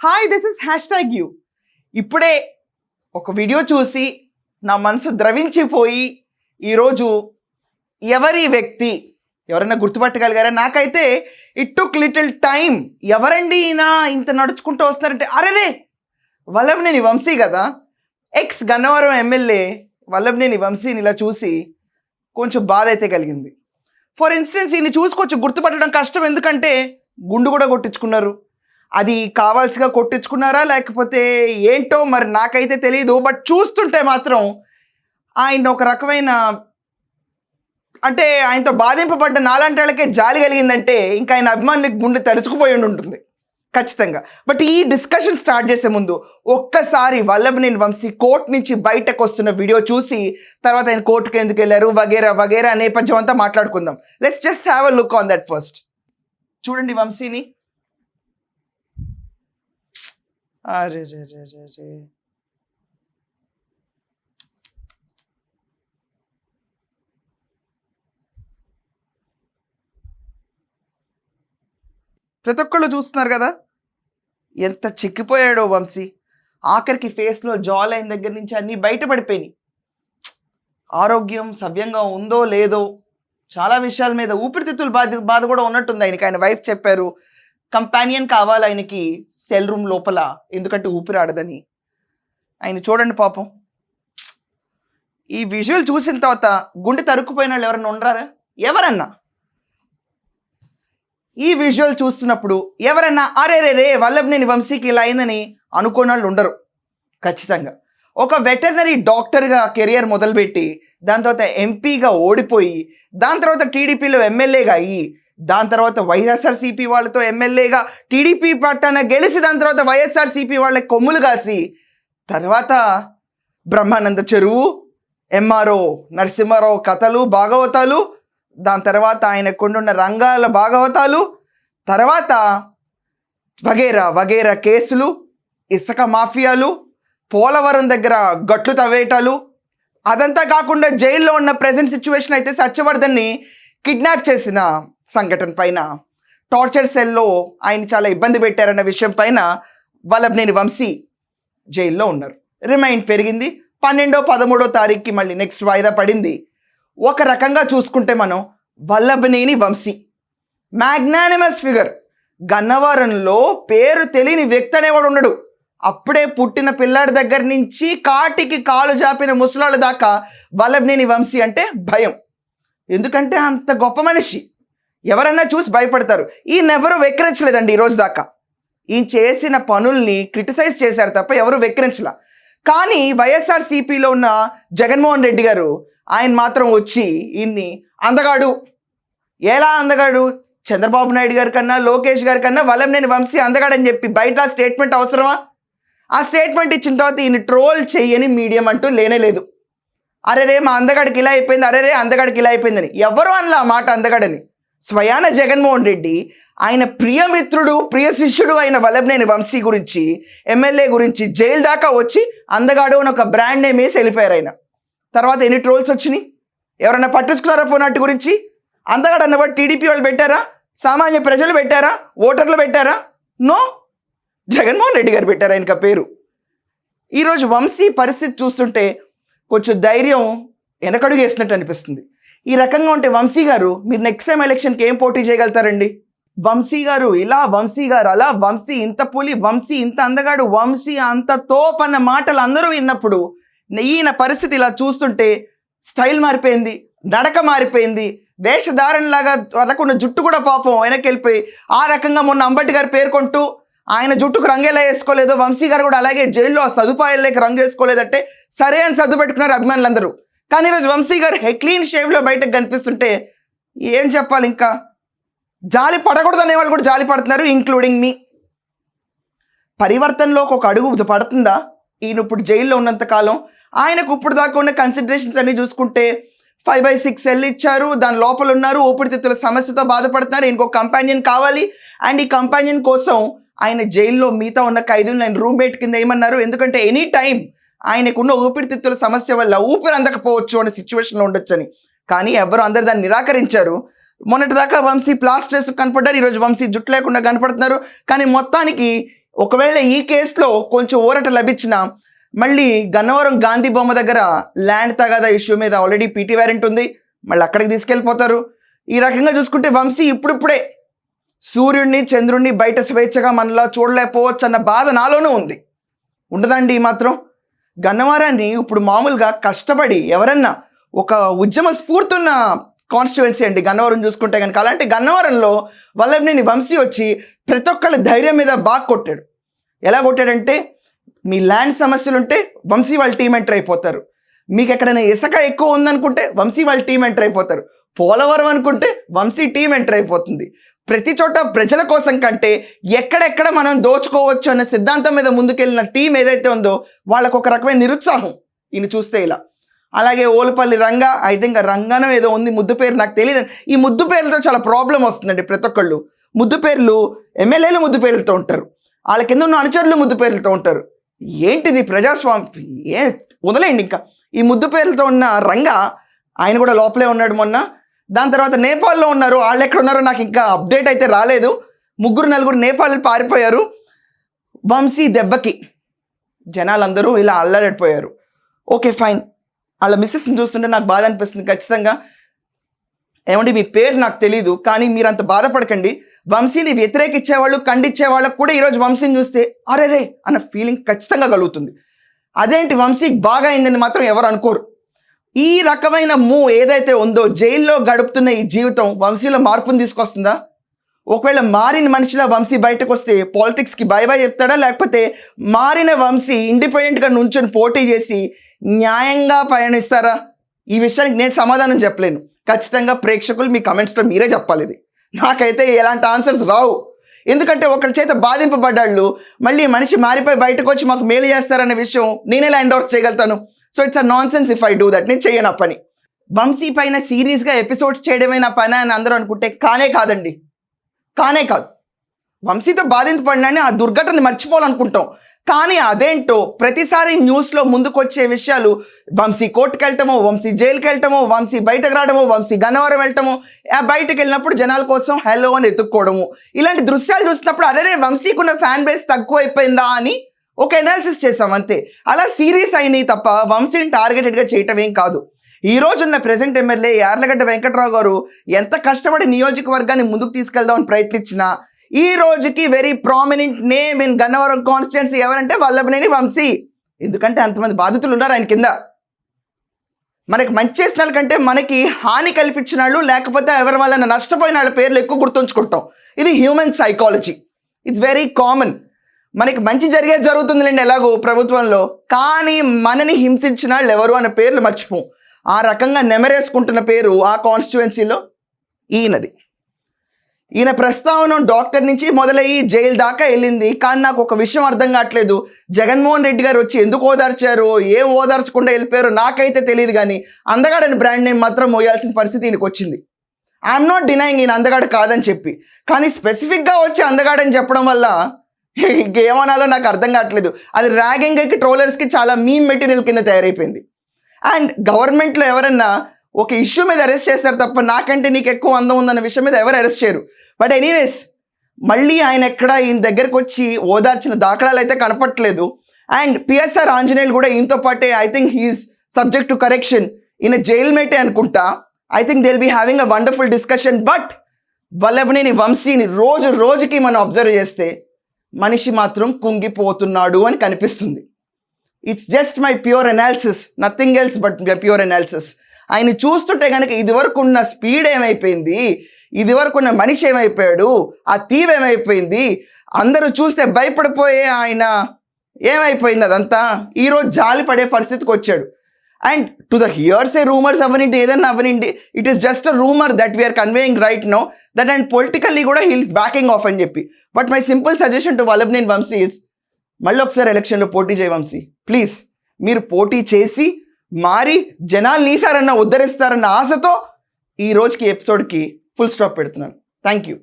Hi this is hashtag you ఇప్పుడే ఒక video చూసి నా మనసు ద్రవించిపోయి ఈరోజు ఎవరి వ్యక్తి ఎవరైనా గుర్తుపట్టగలిగారా? నాకైతే ఇట్ టుక్ లిటిల్ టైం ఎవరండి ఈయన? ఇంత నడుచుకుంటూ వస్తున్నారంటే అరేరే! వల్లభనేని వంశీ కదా? ఎక్స్ గన్నవరం ఎమ్మెల్యే వల్లభనేని వంశీని ఇలా చూసి కొంచెం బాధ అయితే కలిగింది. ఫర్ ఇన్స్టెన్స్ ఈయన్ని చూసి గుర్తుపట్టడం కష్టం. ఎందుకంటే గుండు కూడా కొట్టించుకున్నారు. అది కావాల్సిగా కొట్టించుకున్నారా? లేకపోతే ఏంటో మరి నాకైతే తెలియదు బట్ చూస్తుంటే మాత్రం ఆయన ఒక రకమైన అంటే ఆయనతో బాధింపబడ్డ నాలాంటి వాళ్ళకే జాలి కలిగిందంటే ఇంకా ఆయన అభిమానులకు గుండె తడుచుకుపోయి ఉంటుంది ఖచ్చితంగా. బట్ ఈ డిస్కషన్ స్టార్ట్ చేసే ముందు ఒక్కసారి వల్లభనేని వంశీ కోర్ట్ నుంచి బయటకు వస్తున్న వీడియో చూసి తర్వాత ఆయన కోర్టుకి ఎందుకు వెళ్ళారు? వగేరా వగేరా నేపథ్యం అంతా మాట్లాడుకుందాం. Let's just have a look on that first చూడండి వంశీని. అరే రే రే రే రే ప్రతి ఒక్కళ్ళు చూస్తున్నారు కదా? ఎంత చిక్కిపోయాడో వంశీ. ఆఖరికి ఫేస్లో జా లైన్ దగ్గర నుంచి అన్నీ బయటపడిపోయినాయి. ఆరోగ్యం సవ్యంగా ఉందో లేదో చాలా విషయాల మీద ఊపిరితిత్తులు బాధ బాధ కూడా ఉన్నట్టుంది ఆయనకి. ఆయన వైఫ్ చెప్పారు కంపానియన్ కావాలి ఆయనకి సెల్ రూమ్ లోపల ఎందుకంటే ఊపిరాడదని ఆయన చూడండి పాపం. ఈ విజువల్ చూసిన తర్వాత గుండె తరుక్కుపోయిన వాళ్ళు ఎవరన్నా ఉండరారా? ఎవరన్నా? ఈ విజువల్ చూస్తున్నప్పుడు ఎవరన్నా అరే రే రే వల్లభనేని వంశీకి ఇలా అయిందని అనుకోని వాళ్ళు ఉండరు. ఖచ్చితంగా. ఒక వెటర్నరీ డాక్టర్గా కెరియర్ మొదలుపెట్టి దాని తర్వాత ఎంపీగా ఓడిపోయి దాని తర్వాత టీడీపీలో ఎమ్మెల్యేగా అయ్యి దాని తర్వాత వైఎస్ఆర్సీపీ వాళ్ళతో ఎమ్మెల్యేగా టీడీపీ పట్టాన గెలిచి దాని తర్వాత వైఎస్ఆర్సీపీ వాళ్ళ కొమ్ములు కాసి తర్వాత బ్రహ్మానంద చెరువు ఎంఆర్ఓ నరసింహారావు కథలు భాగవతాలు దాని తర్వాత ఆయనకుండున్న రంగాల భాగవతాలు తర్వాత వగేరా వగేరా కేసులు ఇసుక మాఫియాలు పోలవరం దగ్గర గట్లు తవ్వేటాలు అదంతా కాకుండా జైల్లో ఉన్న ప్రజెంట్ సిచ్యువేషన్ అయితే సత్యవర్ధన్ని కిడ్నాప్ చేసిన సంఘటన పైన. టార్చర్ సెల్లో ఆయన చాలా ఇబ్బంది పెట్టారన్న విషయం పైన వల్లభనేని వంశీ జైల్లో ఉన్నారు. రిమైండ్ పెరిగింది. పన్నెండో పదమూడో తారీఖుకి మళ్ళీ నెక్స్ట్ వాయిదా పడింది. ఒక రకంగా చూసుకుంటే మనం వల్లభనేని వంశీ. Magnanimous figure. గన్నవరంలో పేరు తెలియని వ్యక్తి అనేవాడు ఉండడు అప్పుడే పుట్టిన పిల్లాడి దగ్గర నుంచి కాటికి కాలు జాపిన ముసలాళ్ళ దాకా వల్లభనేని వంశీ అంటే భయం. ఎందుకంటే అంత గొప్ప మనిషి. ఎవరన్నా చూసి భయపడతారు. ఈయన ఎవరు వెక్కిరించలేదండి ఈరోజు దాకా. ఈయన చేసిన పనుల్ని క్రిటిసైజ్ చేశారు తప్ప ఎవరు వెక్కిరించలా. కానీ వైఎస్ఆర్ సిపిలో ఉన్న జగన్మోహన్ రెడ్డి గారు ఆయన మాత్రం వచ్చి ఈయన్ని అందగాడు. ఎలా అందగాడు? చంద్రబాబు నాయుడు గారి కన్నా లోకేష్ గారి కన్నా వలంనేని వంశీ అందగాడని చెప్పి బయట స్టేట్మెంట్ అవసరమా? ఆ స్టేట్మెంట్ ఇచ్చిన తర్వాత ఈయన ట్రోల్ చేయని మీడియం అంటూ లేనే లేదు. అరే రే మా అందగాడికి ఇలా అయిపోయింది అరే రే అందగాడికి ఇలా అయిపోయిందని. ఎవరు అనలా మాట అందగాడని? స్వయాన జగన్మోహన్ రెడ్డి ఆయన ప్రియమిత్రుడు ప్రియ శిష్యుడు అయిన వల్లభనేని వంశీ గురించి ఎమ్మెల్యే గురించి జైలు దాకా వచ్చి అందగాడు అని ఒక బ్రాండ్ నేమ్ వేసి వెళ్ళిపోయారు ఆయన. తర్వాత ఎన్ని ట్రోల్స్ వచ్చినాయి? ఎవరైనా పట్టించుకున్నారా పోనట్టు గురించి? అందగాడు అన్నవాడు టీడీపీ వాళ్ళు పెట్టారా? సామాన్య ప్రజలు పెట్టారా? ఓటర్లు పెట్టారా? నో? జగన్మోహన్ రెడ్డి గారు పెట్టారు ఆయనక పేరు. ఈరోజు వంశీ పరిస్థితి చూస్తుంటే కొంచెం ధైర్యం వెనకడుగు వేసినట్టు అనిపిస్తుంది. ఈ రకంగా ఉంటే వంశీ గారు మీరు నెక్స్ట్ టైం ఎలక్షన్కి ఏం పోటీ చేయగలుగుతారండి? వంశీ గారు ఇలా వంశీ గారు అలా వంశీ ఇంత పులి వంశీ ఇంత అందగాడు వంశీ అంత తోప్ అన్న మాటలు అందరూ విన్నప్పుడు ఈయన పరిస్థితి ఇలా చూస్తుంటే స్టైల్ మారిపోయింది నడక మారిపోయింది వేషధారణలాగా వాళ్ళకున్న జుట్టు కూడా పాపం వెనక్కి వెళ్ళిపోయి ఆ రకంగా మొన్న అంబటి గారు పేర్కొంటూ ఆయన జుట్టుకు రంగు ఎలా వంశీ గారు కూడా అలాగే జైల్లో ఆ సదుపాయాలు లేక రంగు వేసుకోలేదంటే సరే అని సర్దు పెట్టుకున్నారు అభిమానులందరూ. కానీ ఈరోజు వంశీ గారు హెక్లీన్ షేవ్లో బయటకు కనిపిస్తుంటే ఏం చెప్పాలి ఇంకా? జాలి పడకూడదు వాళ్ళు కూడా జాలి పడుతున్నారు ఇంక్లూడింగ్ మీ పరివర్తనలోకి ఒక అడుగు పడుతుందా? ఈయన ఇప్పుడు జైల్లో ఉన్నంత కాలం. ఆయనకు ఇప్పుడు దాకా ఉన్న కన్సిడరేషన్స్ అన్ని చూసుకుంటే ఫైవ్ బై సిక్స్ సెల్ ఇచ్చారు దాని లోపల ఉన్నారు ఊపిరితిత్తుల సమస్యతో బాధపడుతున్నారు ఇంకొక కంపానియన్ కావాలి. అండ్ ఈ కంపానియన్ కోసం ఆయన జైల్లో మిగతా ఉన్న ఖైదీలు నేను రూమ్మేట్ కింద ఏమన్నారు? ఎందుకంటే ఎనీ టైం ఆయనకున్న ఊపిరితిత్తుల సమస్య వల్ల ఊపిరి అందకపోవచ్చు అనే సిచ్యువేషన్లో ఉండొచ్చని. కానీ ఎవరు అందరు దాన్ని నిరాకరించారు. మొన్నటిదాకా వంశీ ప్లాస్టర్స్ కనపడ్డారు ఈరోజు వంశీ జుట్టు లేకుండా కనపడుతున్నారు. కానీ మొత్తానికి ఒకవేళ ఈ కేసులో కొంచెం ఊరట లభించిన మళ్ళీ గన్నవరం గాంధీ బొమ్మ దగ్గర ల్యాండ్ తగాదా ఇష్యూ మీద ఆల్రెడీ పీటీ వారెంట్ ఉంది. మళ్ళీ అక్కడికి తీసుకెళ్ళిపోతారు. ఈ రకంగా చూసుకుంటే వంశీ ఇప్పుడిప్పుడే సూర్యుడిని చంద్రుడిని బయట స్వేచ్ఛగా మనలా చూడలేకపోవచ్చు అన్న బాధ నాలోనూ ఉంది. ఉండదండి ఈ మాత్రం. గన్నవరాన్ని ఇప్పుడు మామూలుగా కష్టపడి ఎవరన్నా ఒక ఉద్యమ స్ఫూర్తున్న కాన్స్టిట్యువెన్సీ అండి గన్నవరం చూసుకుంటే కనుక. అలాంటి గన్నవరంలో వల్లభనేని వంశీ వచ్చి ప్రతి ఒక్కళ్ళ ధైర్యం మీద బాగా కొట్టాడు. ఎలా కొట్టాడంటే మీ ల్యాండ్ సమస్యలు ఉంటే వంశీ వాళ్ళ టీం ఎంటర్ అయిపోతారు. మీకు ఎక్కడైనా ఇసుక ఎక్కువ ఉందనుకుంటే వంశీ వాళ్ళ టీం ఎంటర్ అయిపోతారు. పోలవరం అనుకుంటే వంశీ టీం ఎంటర్ అయిపోతుంది. ప్రతి చోట ప్రజల కోసం కంటే ఎక్కడెక్కడ మనం దోచుకోవచ్చు అనే సిద్ధాంతం మీద ముందుకెళ్ళిన టీం ఏదైతే ఉందో వాళ్ళకు ఒక రకమైన నిరుత్సాహం. ఈయన చూస్తే ఇలా. అలాగే ఓలపల్లి రంగ ఐ థింక్ రంగనం ఏదో ఉంది ముద్దు పేరు నాకు తెలియదు ఈ ముద్దు పేర్లతో చాలా ప్రాబ్లం వస్తుందండి ప్రతి ఒక్కళ్ళు. ముద్దు పేర్లు ఎమ్మెల్యేలు ముద్దు పేర్లతో ఉంటారు. వాళ్ళ కింద ఉన్న అనుచరులు ముద్దు పేర్లతో ఉంటారు. ఏంటిది ప్రజాస్వామ్యం? ఏ వదిలేయండి ఇంకా. ఈ ముద్దు పేర్లతో ఉన్న రంగ ఆయన కూడా లోపలే ఉన్నాడు మొన్న. దాని తర్వాత నేపాల్లో ఉన్నారు. వాళ్ళు ఎక్కడ ఉన్నారో నాకు ఇంకా అప్డేట్ అయితే రాలేదు. ముగ్గురు నలుగురు నేపాల్ పారిపోయారు. వంశీ దెబ్బకి జనాలందరూ ఇలా అల్లడిపోయారు ఓకే ఫైన్. వాళ్ళ మిస్సెస్ని చూస్తుంటే నాకు బాధ అనిపిస్తుంది ఖచ్చితంగా. ఏమండి మీ పేరు నాకు తెలీదు కానీ మీరు అంత బాధపడకండి. వంశీని వ్యతిరేకించేవాళ్ళు ఖండించే వాళ్ళకు కూడా ఈరోజు వంశీని చూస్తే అరే రే అన్న ఫీలింగ్ ఖచ్చితంగా కలుగుతుంది. అదేంటి వంశీకి బాగా అయిందని మాత్రం ఎవరు అనుకోరు. ఈ రకమైన మూ ఏదైతే ఉందో జైల్లో గడుపుతున్న ఈ జీవితం వంశీలో మార్పును తీసుకొస్తుందా? ఒకవేళ మారిన మనిషిలా వంశీ బయటకు వస్తే పాలిటిక్స్కి బై బై చెప్తాడా? లేకపోతే మారిన వంశీ ఇండిపెండెంట్గా నుంచొని పోటీ చేసి న్యాయంగా పయనిస్తారా? ఈ విషయానికి నేను సమాధానం చెప్పలేను. ఖచ్చితంగా ప్రేక్షకులు మీ కమెంట్స్లో మీరే చెప్పాలి ఇది నాకైతే ఎలాంటి ఆన్సర్స్ రావు. ఎందుకంటే ఒకరి చేత బాధింపబడ్డాళ్ళు మళ్ళీ మనిషి మారిపోయి బయటకు వచ్చి మాకు మేలు చేస్తారనే విషయం నేను ఎలా ఎండోర్స్ చేయగలుగుతాను? So it's a nonsense if I do that నేను చేయను పని. వంశీ పైన సీరియస్గా ఎపిసోడ్స్ చేయడమే నా పని అని అందరూ అనుకుంటే కానే కాదండి. కానే కాదు. వంశీతో బాధింపబడినని ఆ దుర్ఘటన మర్చిపోవాలనుకుంటాం. కానీ అదేంటో ప్రతిసారి న్యూస్లో ముందుకొచ్చే విషయాలు వంశీ కోర్టుకు వెళ్ళటమో వంశీ జైలుకి వెళ్ళటమో వంశీ బయటకు రావడమో వంశీ గన్నవరం వెళ్ళటమో బయటకు వెళ్ళినప్పుడు జనాల కోసం హలో అని ఎత్తుక్కోవడము ఇలాంటి దృశ్యాలు చూసినప్పుడు అరే వంశీకి ఉన్న ఫ్యాన్ బేస్ తక్కువ అయిపోయిందా అని ఒక ఎనాలిసిస్ చేసాం అంతే. అలా సీరియస్ అయినాయి తప్ప వంశీని టార్గెటెడ్గా చేయటం ఏం కాదు. ఈ రోజున్న ప్రెసెంట్ ఎమ్మెల్యే యార్లగడ్డ వెంకట్రావు గారు ఎంత కష్టపడి నియోజకవర్గాన్ని ముందుకు తీసుకెళ్దామని ప్రయత్నించినా ఈ రోజుకి very prominent name in Gannavaram constituency ఎవరంటే వల్లభనేని వంశీ. ఎందుకంటే అంతమంది బాధితులు ఉన్నారు ఆయన కింద. మనకి మంచి చేసిన వాళ్ళ కంటే మనకి హాని కల్పించిన వాళ్ళు లేకపోతే ఎవరి వల్ల నష్టపోయిన వాళ్ళ పేర్లు ఎక్కువ గుర్తుంచుకుంటాం. ఇది human psychology it's very common మనకి మంచి జరిగేది జరుగుతుందిలేండి ఎలాగో ప్రభుత్వంలో. కానీ మనని హింసించిన వాళ్ళు ఎవరు అనే పేర్లు మర్చిపోం. ఆ రకంగా నెమరేసుకుంటున్న పేరు ఆ కాన్స్టిట్యువెన్సీలో ఈయనది. ఈయన ప్రస్తావన డాక్టర్ నుంచి మొదలయ్యి జైలు దాకా వెళ్ళింది. కానీ నాకు ఒక విషయం అర్థం కావట్లేదు. జగన్మోహన్ రెడ్డి గారు వచ్చి ఎందుకు ఓదార్చారు? ఏం ఓదార్చకుండా వెళ్ళిపోయారో నాకైతే తెలియదు కానీ అందగాడని బ్రాండ్ నేమ్ మాత్రం మోయాల్సిన పరిస్థితి ఈయనకు వచ్చింది. ఐఎమ్ నాట్ డినైయింగ్ ఈయన అందగాడు కాదని చెప్పి. కానీ స్పెసిఫిక్గా వచ్చి అందగాడని చెప్పడం వల్ల ఇంకేమనాలో నాకు అర్థం కావట్లేదు. అది ర్యాగింగ్కి ట్రోలర్స్కి చాలా మీన్ మెటీరియల్ కింద తయారైపోయింది. అండ్ గవర్నమెంట్లో ఎవరన్నా ఒక ఇష్యూ మీద అరెస్ట్ చేస్తారు తప్ప నాకంటే నీకు ఎక్కువ అందం ఉందన్న విషయం మీద ఎవరు అరెస్ట్ చేయరు. బట్ ఎనీవేస్ మళ్ళీ ఆయన ఎక్కడ ఈయన దగ్గరకు వచ్చి ఓదార్చిన దాఖలాలు అయితే కనపట్లేదు. అండ్ పిఎస్ఆర్ ఆంజనేయులు కూడా ఈయనతో పాటే I think he's subject to correction ఈయన జైల్ మేటే అనుకుంటా. I think they will be having a wonderful discussion but Vallabhaneni వంశీని రోజు రోజుకి మనం అబ్జర్వ్ చేస్తే మనిషి మాత్రం కుంగిపోతున్నాడు అని కనిపిస్తుంది. It's just my pure analysis nothing else but pure analysis ఆయన చూస్తుంటే కనుక ఇదివరకు ఉన్న స్పీడ్ ఏమైపోయింది ఇదివరకు ఉన్న మనిషి ఏమైపోయాడు ఆ తీవ్ ఏమైపోయింది అందరూ చూస్తే భయపడిపోయే ఆయన ఏమైపోయింది అదంతా? ఈరోజు జాలి పడే పరిస్థితికి వచ్చాడు. And to the hearsay rumours అవనింటి ఏదన్నా అవనింటి it is just a rumour that we're conveying right no that and politically కూడా హీల్స్ బ్యాకింగ్ ఆఫ్ అని చెప్పి. But my simple suggestion to Vallabhaneni Vamsi is మళ్ళీ ఒకసారి ఎలక్షన్లో పోటీ చేయ వంశీ ప్లీజ్ మీరు పోటీ చేసి మారి జనాలు నీసారన్న ఉద్ధరిస్తారన్న ఆశతో ఈ రోజుకి ఎపిసోడ్కి ఫుల్ స్టాప్ పెడుతున్నాను. Thank you